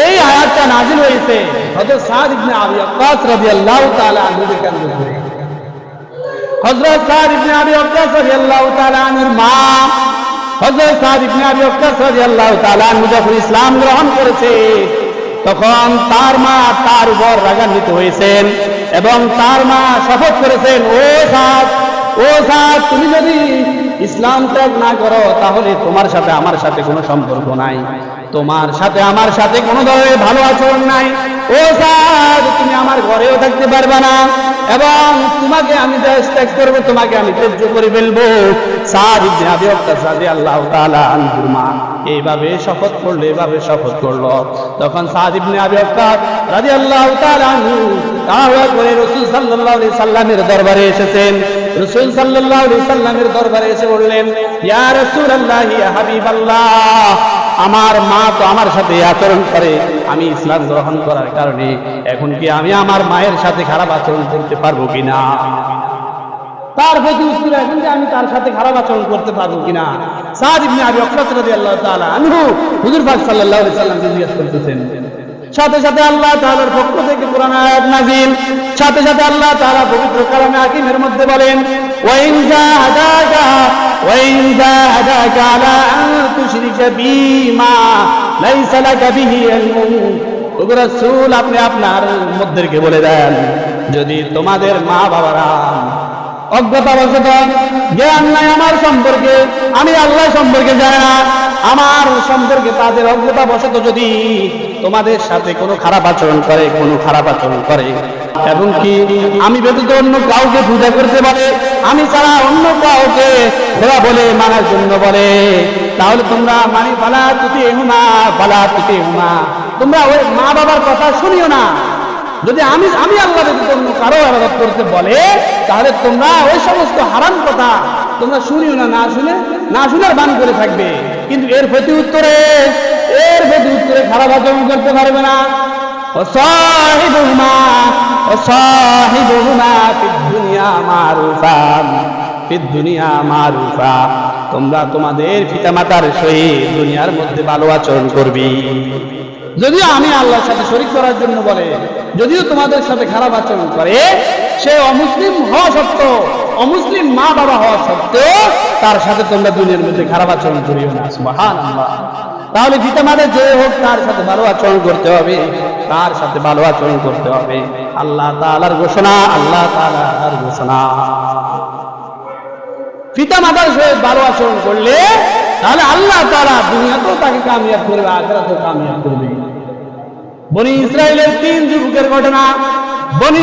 এই আয়াতটা নাজিল হয়েছে হযরত সাদ ইবনে আবি রাদিয়াল্লাহু তাআলা হযরত সাদ ইবনে আবি রাদিয়াল্লাহু তাআলা আনহুর মা হযরত সাদ ইবনে আবি রাদিয়াল্লাহু তাআলা আনহু যখন ইসলাম গ্রহণ করেছে, তখন তার মা তার উপর রাগান্বিত হয়েছেন এবং তার মা শপথ করেছেন, ও সাদ ও সাদ, তুমি যদি ইসলাম ত্যাগ না করো, তাহলে তোমার সাথে আমার সাথে কোনো সম্পর্ক নাই। তোমার সাথে আমার সাথে কোনো ধরনের ভালো আচরণ নাই। ও সাদ তুমি আমার ঘরেও থাকতে পারবে না। এবং তোমাকে আমি ত্যাগ করব, তোমাকে আমি ত্যায্য করে ফেলব। সাদ ইবনে আবি ওয়াক্কাস রাদিয়াল্লাহু তাআলা আনহুর মা এইভাবে শপথ করল, এইভাবে শপথ করল। তখন সাদ ইবনে আবি ওয়াক্কাস রাদিয়াল্লাহু তাআলা আনহু তাড়াহুড়া করে রাসূল সাল্লাল্লাহু আলাইহি সাল্লামের দরবারে এসেছেন। রাসূল সাল্লাল্লাহু আলাইহি সাল্লামের দরবারে এসে বললেন, ইয়া রাসূলুল্লাহ, ইয়া হাবিবাল্লাহ তো আমার সাথে আচরণ করে, আমি ইসলাম গ্রহণ করার কারণে, এখন কি আমি আমার মায়ের সাথে খারাপ আচরণ করতে পারব কিনা? তার প্রতি উত্তর এখন যে আমি তার সাথে খারাপ আচরণ করতে পারব কিনা? সাদ ইবনে আবি রাদিয়াল্লাহু তাআলা আনহু, হুজুর পাক সাল্লাল্লাহু আলাইহি জিজ্ঞেস করতেছেন, সাথে সাথে আল্লাহ তাআলার পক্ষ থেকে কোরআন আয়াত নাযিল, সাথে সাথে আল্লাহ তাআলা পবিত্র কালামে হাকিমের মধ্যে বলেন জাহাদাকা জাহাদাকা আলা আন তুশরিকা বিমা, লাইসা লাকা বিহি ইলমুন ওগো রাসূল, আপনি আপনার মধ্যেকে বলে দেন, যদি তোমাদের মা বাবারা অজ্ঞতাবশত জ্ঞান নাই আমার সম্পর্কে, আমি আল্লাহ সম্পর্কে জানি না, আমার সম্পর্কে তাদের অজ্ঞতা অজ্ঞতাবশত যদি তোমাদের সাথে কোনো খারাপ আচরণ করে, কোনো খারাপ আচরণ করে এবং কি আমি ব্যতীত অন্য কাউকে পূজা করতে পারে, আমি ছাড়া অন্য কাউকে খোলা বলে, মানার জন্য বলে তাহলে তোমরা মানি পালা তুতি হুমা পালা তুতি হুমা। তোমরা ওই মা বাবার কথা শুনিও না। যদি আমি আমি আল্লাহ যদি অন্য কারও আলাদা করতে বলে, তাহলে তোমরা ওই সমস্ত হারাম কথা তোমরা শুনিও না না শুনে, না শুনার বান করে থাকবে। কিন্তু এর প্রতি উত্তরে, এর প্রতি উত্তরে খারাপ আচরণ করতে পারবে না। অসাহিবুমা অসাহিবুমা পিঠুনিয়া মারুফা তোমরা তোমাদের পিতামাতার সহিত দুনিয়ার মধ্যে ভালো আচরণ করবি। যদিও আমি আল্লাহর সাথে শরিক করার জন্য বলে, যদিও তোমাদের সাথে খারাপ আচরণ করে, সে অমুসলিম হওয়া সত্ত্বেও, অমুসলিম মা বাবা হওয়া সত্ত্বেও তার সাথে তোমরা দুনিয়ার মধ্যে খারাপ আচরণ করিও না সুবাহান তাহলে পিতা মাতা যে হোক তার সাথে ভালো আচরণ করতে হবে, তার সাথে ভালো আচরণ করতে হবে। আল্লাহ তালার ঘোষণা, আল্লাহ তালার ঘোষণা। পিতা মাতার সহিত ভালো আচরণ করলে, তাহলে আল্লাহ তারা দুনিয়াতেও তাকে কামিয়াব করবে, আখেরাতেও কামিয়াব করবে। বনি ইসরায়েলের তিন যুবকের ঘটনা, বনি